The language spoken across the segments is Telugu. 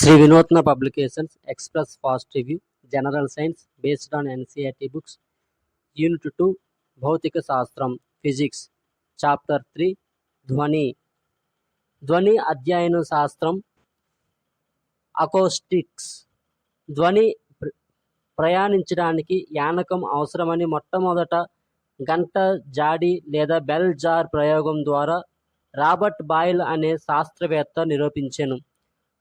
Shri Vinootna publications express fast review general science based on NCERT books unit two భౌతిక శాస్త్రం ఫిజిక్స్ చాప్టర్ త్రీ ధ్వని ధ్వని అధ్యయన శాస్త్రం అకోస్టిక్స్ ధ్వని ప్ర- ప్రయాణించడానికి యానకం అవసరమని మొట్టమొదట గంట జాడి లేదా బెల్ జార్ ప్రయోగం ద్వారా రాబర్ట్ బాయిల్ అనే శాస్త్రవేత్త నిరూపించెను.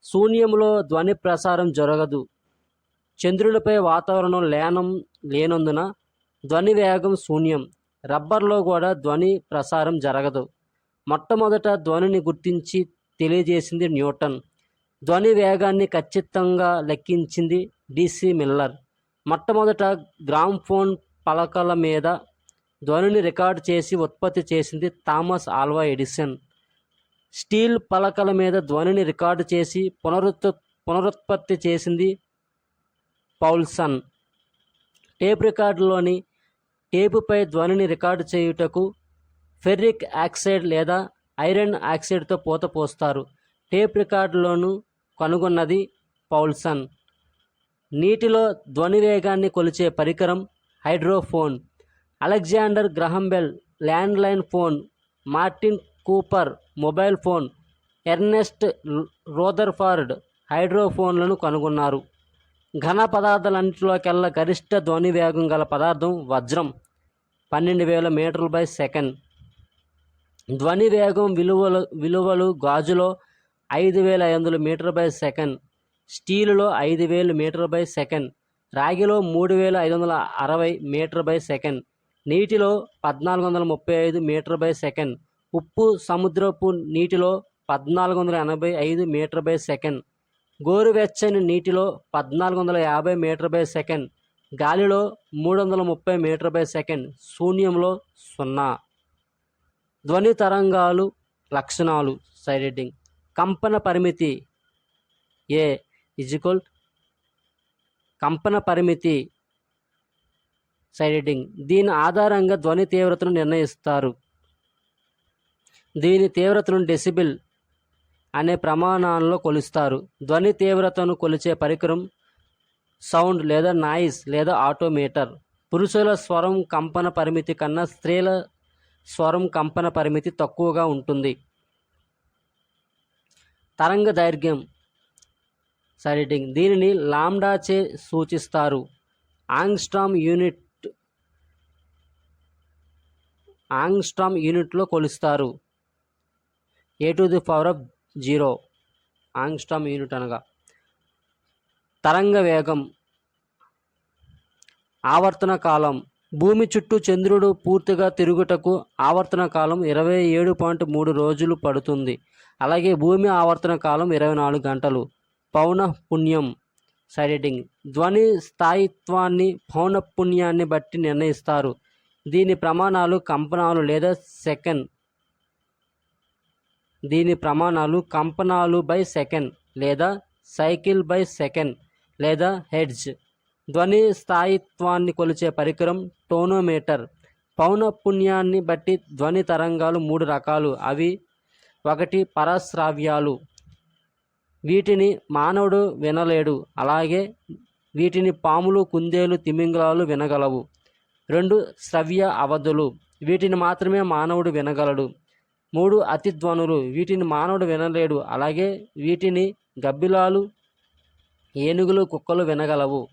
శూన్యంలో ధ్వని ప్రసారం జరగదు. చంద్రునిపై వాతావరణం లేనం లేనందున ధ్వని వేగం శూన్యం. రబ్బర్లో కూడా ధ్వని ప్రసారం జరగదు. మొట్టమొదట ధ్వనిని గుర్తించి తెలియజేసింది న్యూటన్. ధ్వని వేగాన్ని ఖచ్చితంగా లెక్కించింది డిసి మిల్లర్. మొట్టమొదట గ్రామ్ఫోన్ పలకల మీద ధ్వనిని రికార్డు చేసి ఉత్పత్తి చేసింది థామస్ ఆల్వా ఎడిసన్. స్టీల్ పలకల మీద ధ్వనిని రికార్డు చేసి పునరుత్ పునరుత్పత్తి చేసింది పౌల్సన్. టేప్ రికార్డులోని టేపుపై ధ్వనిని రికార్డు చేయుటకు ఫెర్రిక్ ఆక్సైడ్ లేదా ఐరన్ ఆక్సైడ్తో పూత పోస్తారు. టేప్ రికార్డులోను కనుగొన్నది పౌల్సన్. నీటిలో ధ్వని వేగాన్ని కొలిచే పరికరం hydrophone. Alexander Graham Bell landline phone Martin Cooper mobile phone Ernest Rutherford హైడ్రోఫోన్లను కనుగొన్నారు. ఘన పదార్థాలన్నింటిలోకెల్లా గరిష్ట ధ్వని వేగం గల పదార్థం వజ్రం పన్నెండు వేల మీటర్లు బై సెకండ్. ధ్వని వేగం విలువలు విలువలు గాజులో ఐదు వేల ఐదు వందల మీటర్ బై సెకండ్. స్టీలులో ఐదు వేలు మీటర్ బై సెకండ్. రాగిలో మూడు వేల ఐదు వందల అరవై మీటర్ బై సెకండ్. నీటిలో పద్నాలుగు వందల ముప్పై ఐదు మీటర్ బై సెకండ్. ఉప్పు సముద్రపు నీటిలో పద్నాలుగు వందల ఎనభై ఐదు మీటర్ బై సెకండ్ గోరువెచ్చని నీటిలో పద్నాలుగు వందల యాభై మీటర్ బై సెకండ్ గాలిలో మూడు వందల ముప్పై మీటర్ బై సెకండ్ శూన్యంలో సున్నా. ధ్వని తరంగాలు లక్షణాలు సైడెడ్డింగ్ కంపన పరిమితి ఏ ఇజికల్ కంపన పరిమితి సైడెడ్డింగ్ దీని ఆధారంగా ధ్వని తీవ్రతను నిర్ణయిస్తారు. దీని తీవ్రతను డెసిబిల్ అనే ప్రమాణాలలో కొలుస్తారు. ధ్వని తీవ్రతను కొలిచే పరికరం సౌండ్ లేదా నాయిస్ లేదా ఆటోమీటర్. పురుషుల స్వరం కంపన పరిమితి కన్నా స్త్రీల స్వరం కంపన పరిమితి తక్కువగా ఉంటుంది. తరంగ దైర్ఘ్యం. సరిటింగ్ దీనిని లామ్డాచే సూచిస్తారు. ఆంగ్స్ట్రామ్ యూనిట్ ఆంగ్స్ట్రామ్ యూనిట్లో కొలుస్తారు. A to the power of zero angstrom unit అనగా. తరంగ వేగం. ఆవర్తన కాలం. భూమి చుట్టూ చంద్రుడు పూర్తిగా తిరుగుటకు ఆవర్తన కాలం ఇరవై ఏడు పాయింట్ మూడు రోజులు పడుతుంది. అలాగే భూమి ఆవర్తన కాలం ఇరవై నాలుగు గంటలు. పౌన పుణ్యం. సైడెడింగ్ ధ్వని స్థాయిత్వాన్ని పౌన పుణ్యాన్ని బట్టి నిర్ణయిస్తారు. దీని ప్రమాణాలు కంపనాలు లేదా సెకండ్ దీని ప్రమాణాలు కంపనాలు బై సెకండ్ లేదా సైకిల్ బై సెకండ్ లేదా హెడ్జ్. ధ్వని స్థాయిత్వాన్ని కొలిచే పరికరం టోనోమీటర్. పౌన పుణ్యాన్ని బట్టి ధ్వని తరంగాలు మూడు రకాలు. అవి ఒకటి పరశ్రావ్యాలు. వీటిని మానవుడు వినలేడు. అలాగే వీటిని పాములు కుందేలు తిమింగలాలు వినగలవు. రెండు శ్రవ్య అవధులు. వీటిని మాత్రమే మానవుడు వినగలడు. మూడు అతిధ్వనులు. వీటిని మానవుడు వినలేడు. అలాగే వీటిని గబ్బిలాలు ఏనుగులు కుక్కలు వినగలవు.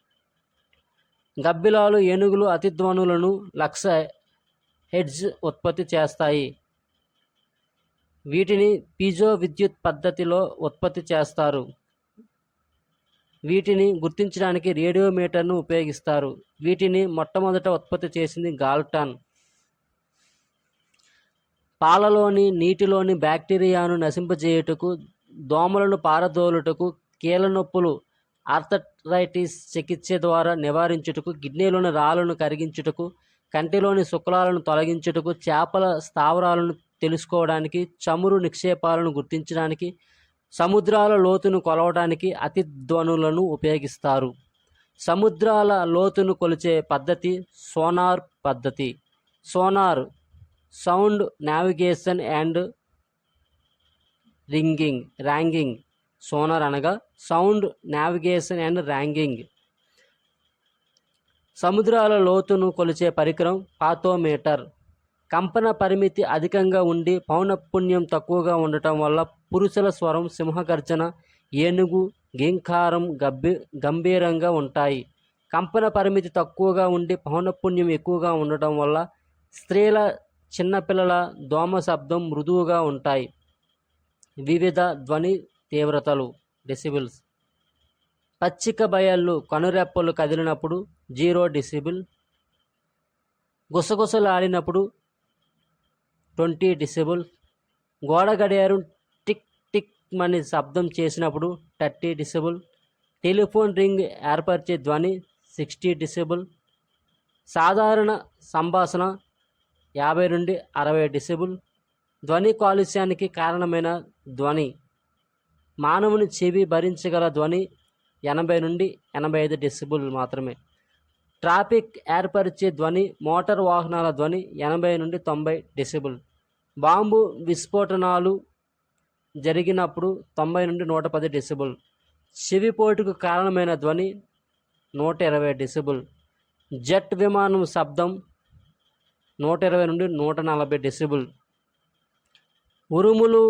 గబ్బిలాలు ఏనుగులు అతిధ్వనులను లక్ష హెడ్జ్ ఉత్పత్తి చేస్తాయి. వీటిని పీజో విద్యుత్ పద్ధతిలో ఉత్పత్తి చేస్తారు. వీటిని గుర్తించడానికి రేడియోమీటర్ను ఉపయోగిస్తారు. వీటిని మొట్టమొదట ఉత్పత్తి చేసింది గాల్టన్. పాలలోని నీటిలోని బ్యాక్టీరియాను నశింపజేయుటకు దోమలను పారదోలుటకు కీళ్ళ నొప్పులు ఆర్థరైటిస్ చికిత్స ద్వారా నివారించుటకు కిడ్నీలోని రాళ్ళను కరిగించుటకు కంటిలోని శుక్లాలను తొలగించుటకు చేపల స్థావరాలను తెలుసుకోవడానికి చమురు నిక్షేపాలను గుర్తించడానికి సముద్రాల లోతును కొలవడానికి అతిధ్వనులను ఉపయోగిస్తారు. సముద్రాల లోతును కొలిచే పద్ధతి సోనార్ పద్ధతి. Sonar sound navigation and ringing ranging sonar అనగా సౌండ్ నావిగేషన్ అండ్ ర్యాంగింగ్. సముద్రాల లోతును కొలిచే పరికరం పాతోమీటర్ కంపన పరిమితి అధికంగా ఉండి పౌనఃపుణ్యం తక్కువగా ఉండటం వల్ల పురుషుల స్వరం సింహగర్జన ఏనుగు గింకారం గబ్బి గంభీరంగా ఉంటాయి. కంపన పరిమితి తక్కువగా ఉండి పౌనఃపుణ్యం ఎక్కువగా ఉండటం వల్ల స్త్రీల చిన్నపిల్లల దోమ శబ్దం మృదువుగా ఉంటాయి. వివిధ ధ్వని తీవ్రతలు డెసిబిల్స్ పచ్చిక బయళ్ళు కనురెప్పలు కదిలినప్పుడు జీరో డిసిబిల్ గుసగుసలాడినప్పుడు ట్వంటీ డిసిబుల్ గోడ గడియారం టిక్ టిక్ అని శబ్దం చేసినప్పుడు థర్టీ డిసిబుల్ టెలిఫోన్ రింగ్ ఏర్పరిచే ధ్వని సిక్స్టీ డిసిబుల్ సాధారణ సంభాషణ యాభై నుండి అరవై డిసిబుల్. ధ్వని కాలుష్యానికి కారణమైన ధ్వని. మానవుని చెవి భరించగల ధ్వని ఎనభై నుండి ఎనభై ఐదు డెసిబుల్ మాత్రమే. ట్రాఫిక్ ఏర్పరిచే ధ్వని మోటార్ వాహనాల ధ్వని ఎనభై నుండి తొంభై డెసిబుల్. బాంబు విస్ఫోటనాలు జరిగినప్పుడు తొంభై నుండి నూట పది డెసిబుల్. చెవిపోటుకు కారణమైన ధ్వని నూట ఇరవై డెసిబుల్. జెట్ విమానం శబ్దం నూట ఇరవై నుండి నూట నలభై డెసిబుల్. ఉరుములు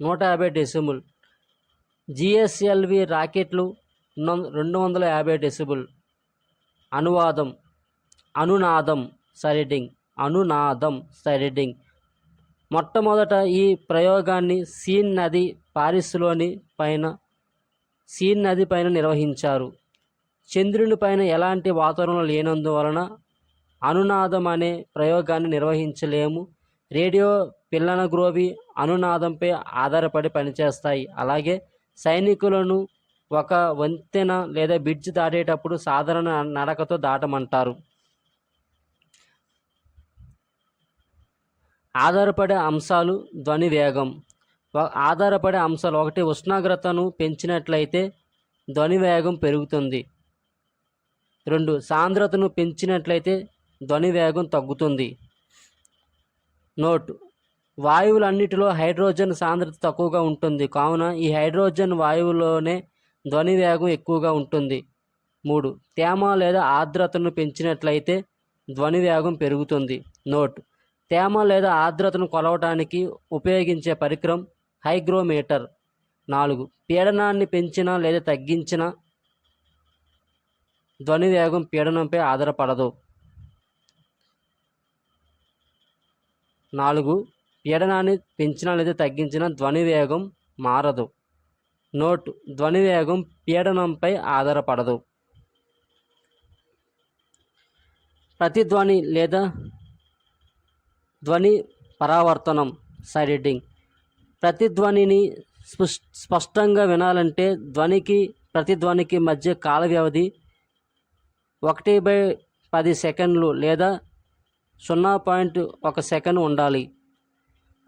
నూట యాభై డెసిబుల్. జిఎస్ఎల్వి రాకెట్లు రెండు వందల యాభై డెసిబుల్. అనువాదం అనునాదం సైడింగ్ అనునాదం సైడింగ్ మొట్టమొదట ఈ ప్రయోగాన్ని సీన్ నది పారిస్లోని పైన సీన్ నది పైన నిర్వహించారు. చంద్రుని పైన ఎలాంటి వాతావరణం లేనందువలన అనునాదం అనే ప్రయోగాన్ని నిర్వహించలేము. రేడియో పిల్లన గ్రోవి అనునాదంపై ఆధారపడి పనిచేస్తాయి. అలాగే సైనికులను ఒక వంతెన లేదా బ్రిడ్జ్ దాటేటప్పుడు సాధారణ నడకతో దాటమంటారు. ఆధారపడే అంశాలు ధ్వని వేగం. ఆధారపడే అంశాలు ఒకటి ఉష్ణోగ్రతను పెంచినట్లయితే ధ్వని వేగం పెరుగుతుంది. రెండు సాంద్రతను పెంచినట్లయితే ధ్వని వేగం తగ్గుతుంది. నోట్. వాయువులన్నిటిలో హైడ్రోజన్ సాంద్రత తక్కువగా ఉంటుంది. కావున ఈ హైడ్రోజన్ వాయువులోనే ధ్వని వేగం ఎక్కువగా ఉంటుంది. మూడు. తేమ లేదా ఆర్ద్రతను పెంచినట్లయితే ధ్వని వేగం పెరుగుతుంది. నోట్. తేమ లేదా ఆర్ద్రతను కొలవడానికి ఉపయోగించే పరికరం హైగ్రోమీటర్. నాలుగు. పీడనాన్ని పెంచినా లేదా తగ్గించినా ధ్వని వేగం పీడనంపై ఆధారపడదు. నాలుగు పీడనాన్ని పెంచినా లేదా తగ్గించినా ధ్వని వేగం మారదు. నోట్ ధ్వని వేగం పీడనంపై ఆధారపడదు. ప్రతిధ్వని లేదా ధ్వని పరావర్తనం సైడింగ్ ప్రతిధ్వనిని స్పష్టంగా వినాలంటే ధ్వనికి ప్రతిధ్వనికి మధ్య కాల వ్యవధి ఒకటి బై పది సెకండ్లు లేదా సున్నా పాయింట్ ఒక సెకండ్ ఉండాలి.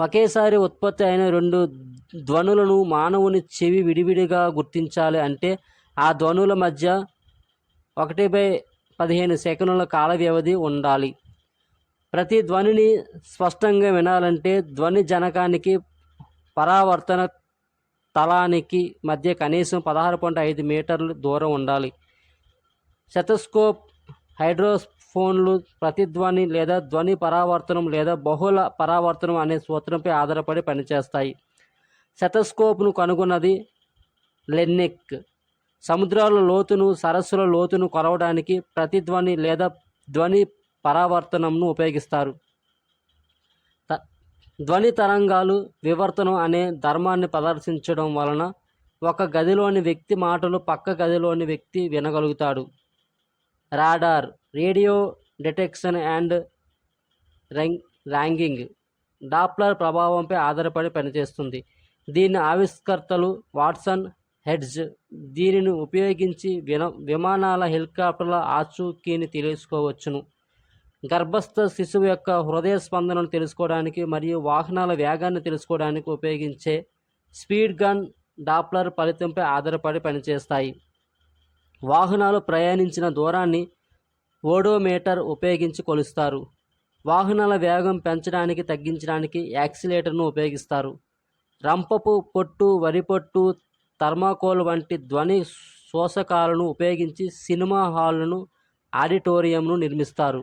ఒకేసారి ఉత్పత్తి అయిన రెండు ధ్వనులను మానవుని చెవి విడివిడిగా గుర్తించాలి అంటే ఆ ధ్వనుల మధ్య ఒకటి బై పదిహేను సెకండ్ల కాల వ్యవధి ఉండాలి. ప్రతి ధ్వనిని స్పష్టంగా వినాలంటే ధ్వని జనకానికి పరావర్తన తలానికి మధ్య కనీసం పదహారు పాయింట్ ఐదు మీటర్లు దూరం ఉండాలి. శతస్కోప్ ఫోన్లు ప్రతిధ్వని లేదా ధ్వని పరావర్తనం లేదా బహుళ పరావర్తనం అనే సూత్రంపై ఆధారపడి పనిచేస్తాయి. శతస్కోప్ను కనుగొన్నది లెన్నెక్. సముద్రాల లోతును సరస్సుల లోతును కొలవడానికి ప్రతిధ్వని లేదా ధ్వని పరావర్తనంను ఉపయోగిస్తారు. త- ధ్వని తరంగాలు వివర్తనం అనే ధర్మాన్ని ప్రదర్శించడం వలన ఒక గదిలోని వ్యక్తి మాటలు పక్క గదిలోని వ్యక్తి వినగలుగుతాడు. Radar radio detection and rang ranging Doppler ప్రభావంపై ఆధారపడి పనిచేస్తుంది. దీని ఆవిష్కర్తలు వాట్సన్ హెడ్జ్ దీనిని ఉపయోగించి విన విమానాల హెలికాప్టర్ల ఆచూకీని తెలుసుకోవచ్చును. గర్భస్థ శిశువు యొక్క హృదయ స్పందనను తెలుసుకోవడానికి మరియు వాహనాల వేగాన్ని తెలుసుకోవడానికి ఉపయోగించే స్పీడ్ గన్ డాప్లర్ ఫలితంపై ఆధారపడి పనిచేస్తాయి. వాహనాలు ప్రయాణించిన దూరాన్ని ఓడోమీటర్ ఉపయోగించి కొలుస్తారు. వాహనాల వేగం పెంచడానికి తగ్గించడానికి యాక్సిలేటర్ను ఉపయోగిస్తారు. రంపపు పొట్టు వరి పొట్టు థర్మాకోల్ వంటి ధ్వని శోషకాలను ఉపయోగించి సినిమా హాళ్ళను ఆడిటోరియంను నిర్మిస్తారు.